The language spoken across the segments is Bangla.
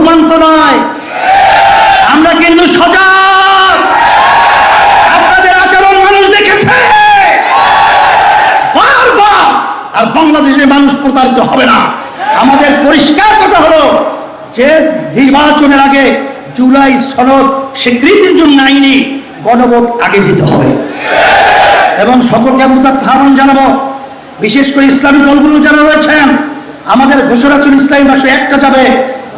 ঘুমান্ত নয়। আমরা কিন্তু সজাগ। আপনাদের আচরণ মানুষ দেখেছে। আর বাংলাদেশের মানুষ প্রতারিত হবে না। আমাদের পরিষ্কার কথা হলো, যে নির্বাচনের আগে জুলাই সনদ স্বীকৃতির জন্য আইনি গণভোট আগে দিতে হবে। এবং সকলকে আমি তার ধারণ জানাব। বিশেষ করে ইসলামী দলগুলো যারা রয়েছেন, আমাদের ঘোষণা ছিল ইসলামী ভাষা একটা যাবে।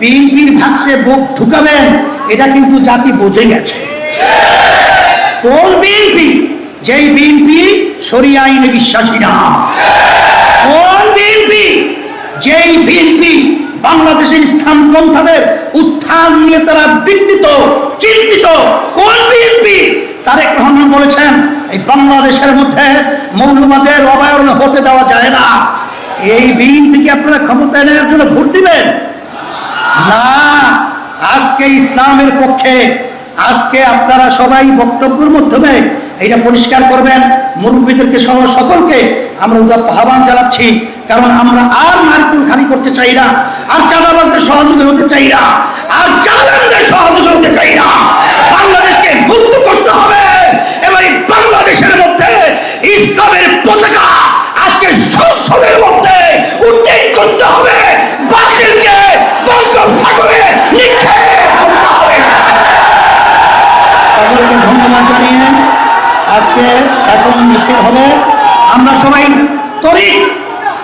বিএনপির ভাগসে ভোট ঢুকাবেন, এটা কিন্তু জাতি বুঝে গেছে। কোন বিএনপি? যেই বিএনপি সরিয়া আইনে বিশ্বাসী না। কোন বিএনপি? যেই বিএনপি বাংলাদেশের ইসলাম পন্থাদের উত্থান নিয়ে তারা বিঘ্নিত, চিন্তিত, কোন বিএনপি? তারেক রহমান বলেছেন, এই বাংলাদেশের মধ্যে মৌলবাদের অবায়ন হতে দেওয়া যায় না। এই বিএনপিকে আপনারা ক্ষমতায় নেওয়ার জন্য ভোট দিবেন। না, আজকে ইসলামের পক্ষে, আজকে আপনারা সবাই বক্তব্যের মাধ্যমে এটা পরিষ্কার করবেন। মুরব্বীদেরকে সহ সকলকে আমরা উদাত্ত আহ্বান জানাচ্ছি, কারণ আমরা আর মারকুল খালি করতে চাই না, আর চাঁদাবাজদের সহযোগী হতে চাই না, আর চালানদের সহযোগী হতে চাই না। বাংলাদেশকে মুক্ত করতে হবে। এবং এই বাংলাদেশের মধ্যে ইসলামের পতাকা আজকে সংসদের মধ্যে উদ্যোগ করতে হবে। বাতিলকে মিছিল হবে, আমরা সবাই তরিক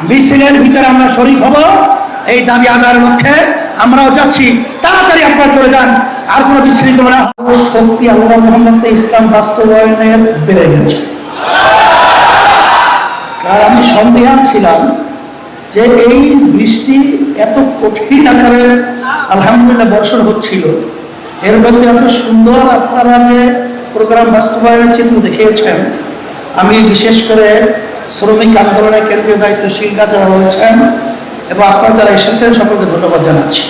মিছিলের ভিতরে আমরা শরিক হব, এই দাবি আদায়ের লক্ষ্যে আমরাও যাচ্ছি। তাড়াতাড়ি আপনারা চলে যান, আর কোনো বিশৃঙ্খলা শক্তি আল্লাহ মোহাম্মদ ইসলাম বাস্তবায়নের বেড়ে গেছে। আর আমি সন্দেহান ছিলাম যে এই বৃষ্টি এত কঠিন আকারে আলহামদুলিল্লাহ বর্ষণ হচ্ছিল। এর মধ্যে এত সুন্দর আপনারা যে প্রোগ্রাম বাস্তবায়নের চিত্র দেখিয়েছেন আমি বিশেষ করে শ্রমিক আন্দোলনের কেন্দ্রীয় দায়িত্বশীলরা যারা রয়েছেন এবং আপনারা যারা এসেছেন সকলকে ধন্যবাদ জানাচ্ছি।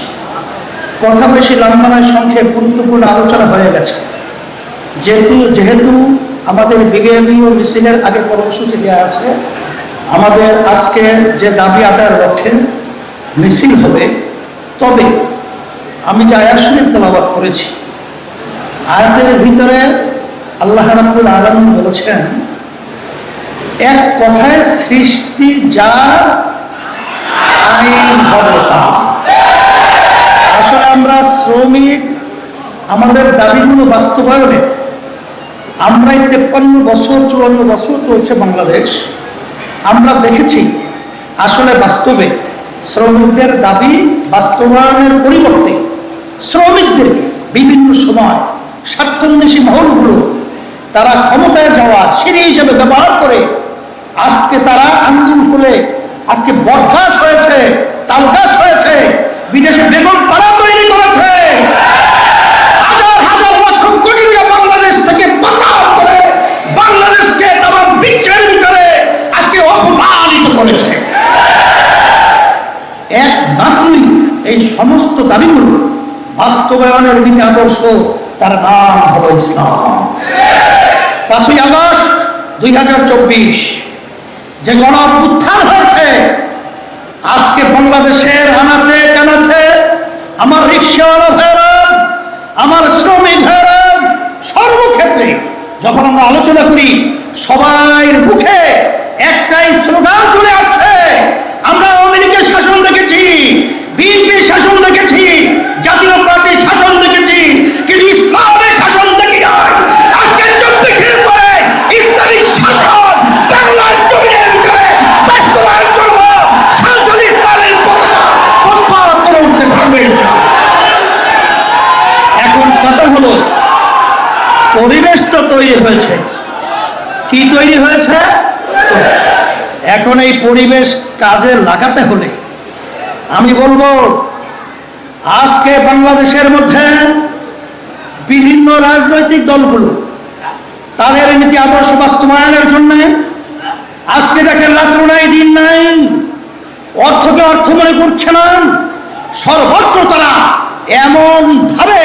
কথা বেশি লম্বা নয় সংক্ষেপ গুরুত্বপূর্ণ আলোচনা হয়ে গেছে। যেহেতু যেহেতু আমাদের বিবেকীয় মিছিলের আগে কর্মসূচি দেওয়া আছে, আমাদের আজকে যে দাবি আদায়ের লক্ষ্যে মিছিল হবে, তবে আমি যে আয়াত শরীফ তেলাবাদ করেছি, আয়াতের ভিতরে আল্লাহ রাব্বুল আলামিন বলেছেন এক কথায় সৃষ্টি যা আইন হবে আসলে আমরা শ্রমিক, আমাদের দাবিগুলো বাস্তবায়নে আমরা এই তেপ্পান্ন বছর, চুয়ান্ন বছর চলছে বাংলাদেশ। আমরা দেখেছি, আসলে বাস্তবে শ্রমিকদের দাবি বাস্তবায়নের পরিবর্তে শ্রমিকদেরকে বিভিন্ন সময় স্বার্থন্বেষী মহলগুলো তারা ক্ষমতায় যাওয়ার সিঁড়ি হিসেবে ব্যবহার করে আজকে তারা আঙ্গুল ফুলে আজকে বরখাস হয়েছে, তালগাছ হয়েছে, বিদেশে বেগম পাড়া তৈরি করেছে। হাজার হাজার বাংলাদেশ থেকে করে বাংলাদেশকে আজকে একমাত্রই এই সমস্ত দাবিগুলো বাস্তবায়নের দিকে আদর্শ, তার নাম হলো ইসলাম। পাঁচই আগস্ট দুই হাজার চব্বিশ। যে গণ উত্থান হয়েছে, আজকে বাংলাদেশের আনাচে কানাচে, আমার রিক্সাওয়ালা ভাইরান আমার শ্রমিক ভাইরান সর্বক্ষেত্রে যখন আমরা আলোচনা করি, সবাইয়ের মুখে একটাই স্লোগান চলে আসছে। আমরা আওয়ামী লীগের শাসন দেখেছি, বিএনপির শাসন দেখেছি, জাতীয় পার্টির তৈরি হয়েছে। কি তৈরি হয়েছে? এখন এই পরিবেশ কাজে লাগাতে হলে আমি বলব, আজকে বাংলাদেশের মধ্যে বিভিন্ন রাজনৈতিক দলগুলো তাদের নীতি আদর্শ বাস্তবায়নের জন্য আজকে দেখেন রাত্র নাই, দিন নাই, অর্থকে অর্থ মনে করছে না, সর্বত্র তারা এমন ভাবে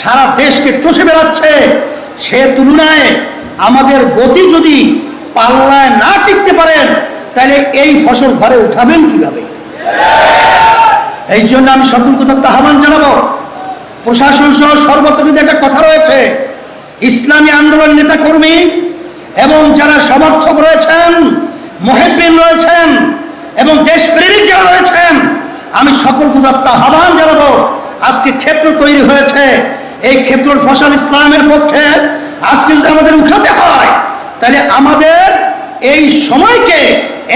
সারা দেশকে চষে বেড়াচ্ছে। সে তুলনায় আমাদের গতি যদি পাল্লায় না টিকতে পারেন, তাহলে এই ফসল ঘরে উঠাবেন কীভাবে? এই জন্য আমি সকল কথা আহ্বান জানাব। প্রশাসন সহ সর্বত্র একটা কথা রয়েছে। ইসলামী আন্দোলন নেতা কর্মী এবং যারা সমর্থক রয়েছেন মহেবিন রয়েছেন এবং দেশপ্রেমিক যারা রয়েছেন, আমি সকল কুদাত্তা আহ্বান জানাব। আজকে ক্ষেত্র তৈরি হয়েছে। এই ক্ষেত্রর ফসল ইসলামের পক্ষে আজকে যদি আমাদের উঠাতে হয়, তাহলে আমাদের এই সময়কে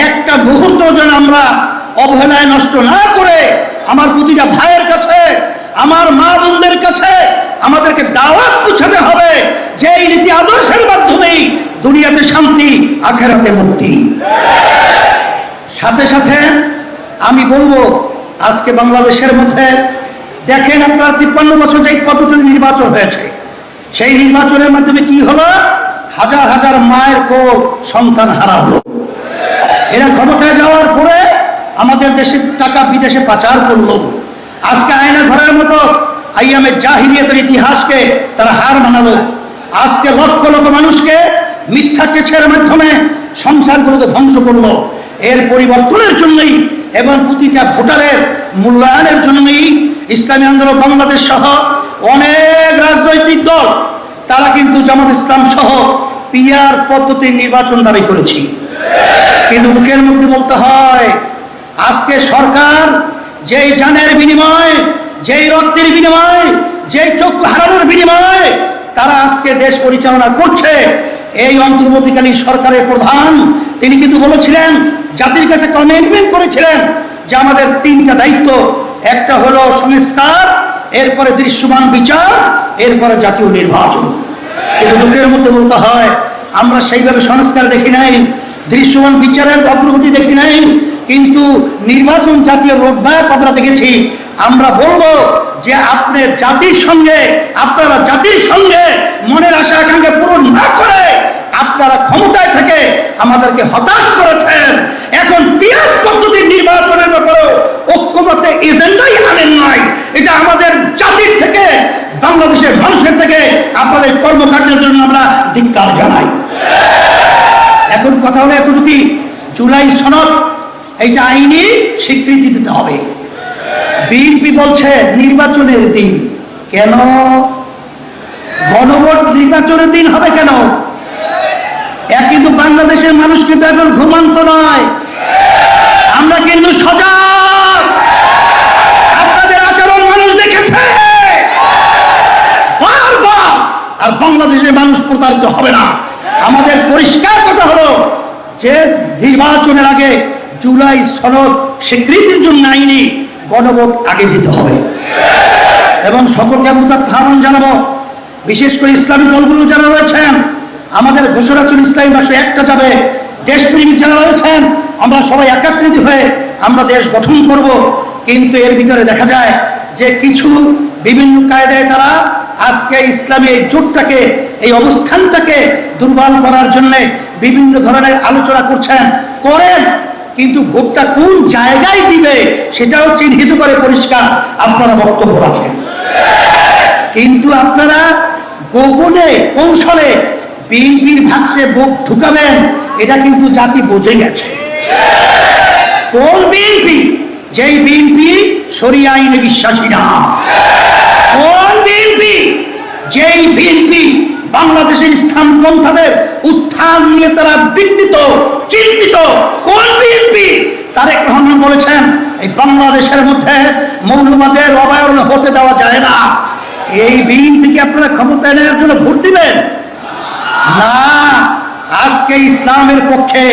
একটা মুহূর্ত যেন আমরা অবহেলায় নষ্ট না করে আমার প্রতিটা ভাইয়ের কাছে, আমার মা বোনদের কাছে আমাদেরকে দাওয়াত পুছাতে হবে, যে এই নীতি আদর্শের মাধ্যমেই দুনিয়াতে শান্তি, আখেরাতে মুক্তি। সাথে সাথে আমি বলব, আজকে বাংলাদেশের মধ্যে দেখেন আপনার তিপ্পান্ন বছর যে পদ্ধতিতে নির্বাচন হয়েছে, সেই নির্বাচনের মাধ্যমে কি হলো? হাজার হাজার মায়ের কোল সন্তান হারা হলো। এরা ক্ষমতায় যাওয়ার পরে আমাদের দেশের টাকা বিদেশে পাচার করল। আজকে আয়না ঘরের মতো আইয়ামের জাহিরিয়তের ইতিহাসকে তারা হার মানালো। আজকে লক্ষ লক্ষ মানুষকে মিথ্যা কেসের মাধ্যমে সংসারগুলোকে ধ্বংস করল। এর পরিবর্তনের জন্যই এবং প্রতিটা ভোটারের মূল্যায়নের জন্যই ইসলামী আন্দোলন বাংলাদেশ সহ অনেক রাজনৈতিক দল, তারা কিন্তু জামাত ইসলাম সহ পিয়ার পদ্ধতির নির্বাচন দাবি করেছি। কিন্তু মুখের মধ্যে বলতে হয়, আজকে সরকার যেই জানের বিনিময়, যেই রক্তের বিনিময়, যেই চক্ষু হারানোর বিনিময় তারা আজকে দেশ পরিচালনা করছে। এই অন্তর্বর্তীকালীন সরকারের প্রধান, তিনি কিন্তু বলেছিলেন, জাতির কাছে কমিটমেন্ট করেছিলেন যে আমাদের তিনটা দায়িত্ব একটা হলো সংস্কার, এরপরে দৃশ্যমান বিচার, এরপরে জাতীয় নির্বাচন। কিন্তু লোকের মধ্যে বলতে হয়, আমরা সেইভাবে সংস্কার দেখি নাই, দৃশ্যমান বিচারের অগ্রগতি দেখি নাই, কিন্তু নির্বাচন জাতীয় রোডম্যাপ আমরা দেখেছি। আমরা বলব যে আপনার জাতির সঙ্গে, আপনারা জাতির সঙ্গে মনের আশা আকাঙ্ক্ষা পূরণ না করে আপনারা ক্ষমতায় থেকে আমাদেরকে হতাশ করেছেন। এখন পিয়ার পদ্ধতির নির্বাচনের ব্যাপারে ঐক্যমতে এজেন্ডাই আনেন নাই। এটা আমাদের জাতির থেকে, বাংলাদেশের মানুষের থেকে আপনাদের কর্মকাণ্ডের জন্য আমরা ধিক্কার জানাই। এখন কথা হলো এতটুকু জুলাই সনদ, এইটা আইনি স্বীকৃতি দিতে হবে। বিএনপি বলছে নির্বাচনের দিন। কেন? গণভোট নির্বাচনের দিন হবে কেন? এক কিন্তু বাংলাদেশের মানুষ কিন্তু এখন ঘুমান্ত নয় আমরা কিন্তু সজাগ আপনাদের আচরণ মানুষ দেখেছে বারবার আর বাংলাদেশের মানুষ হবে না। আমাদের পরিষ্কার কথা হলো যে নির্বাচনের আগে জুলাই সনদ স্বীকৃতির জন্য আইনি গণভোট আগে দিতে হবে। এবং সকলকে আমি তার ধারণ জানাব। বিশেষ করে ইসলামী দলগুলো যারা রয়েছেন, আমাদের ঘোষণা ছিল ইসলামী ভাষা একটা যাবে, দেশপ্রেমিক যারা রয়েছেন, আমরা সবাই একাত্রিত হয়ে আমরা দেশ গঠন করব। কিন্তু এর ভিতরে দেখা যায় যে কিছু বিভিন্ন কায়দায় তারা আজকে ইসলামী এই জোটটাকে, এই অবস্থানটাকে দুর্বল করার জন্য বিভিন্ন ধরনের আলোচনা করছেন, করেন, কিন্তু ভোটটা কোন জায়গায় দিবে সেটাও চিহ্নিত করে পরিষ্কার আপনারা বক্তব্য রাখেন। কিন্তু আপনারা গোপনে, কৌশলে বিএনপির ভাগসে ভোট ঢুকাবেন, এটা কিন্তু জাতি বুঝে গেছে। কোন বিএনপি? যেই বিএনপি সরিয়া আইনে বিশ্বাসী না। কোন বিএনপি যেই বিএনপি বাংলাদেশের ইসলাম পন্থাদের উত্থান নিয়ে তারা বিঘ্নিত চিন্তিত, কোন বিএনপি? তারেক রহমান বলেছেন, এই বাংলাদেশের মধ্যে মৌলবাদের অবায়ন হতে দেওয়া যায় না। এই বিএনপিকে আপনারা ক্ষমতায় নেওয়ার জন্য ভোট দিবেন? না, আজকে ইসলামের পক্ষে,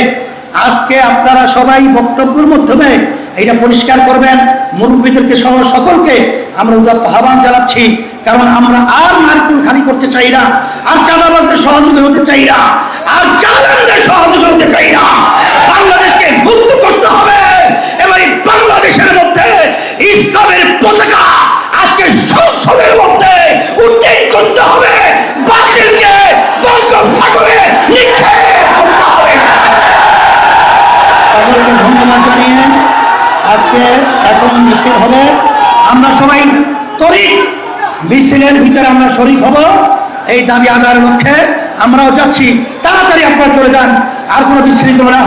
আজকে আপনারা সবাই বক্তব্যের মাধ্যমে এটা পরিষ্কার করবেন। মুরব্বীদেরকে সহ সকলকে আমরা উদাত্ত আহ্বান জানাচ্ছি, কারণ আমরা আর নারকুল খালি করতে চাই না, আর চাঁদাবাজদের সহযোগী হতে চাই না, আর চালানদের সহযোগী হতে চাই না। বাংলাদেশকে মুক্ত করতে হবে। এবার বাংলাদেশের মধ্যে ইসলামের পতাকা আজকে সংসদের মধ্যে করতে করতে হবে। বাতিলকে মিছিল হবে। আমরা সবাই তরিক মিছিলের ভিতরে আমরা শরিক হব। এই দাবি আদার লক্ষ্যে আমরাও যাচ্ছি। তাড়াতাড়ি আপনার চলে যান। আর কোনো বিশৃঙ্খলা।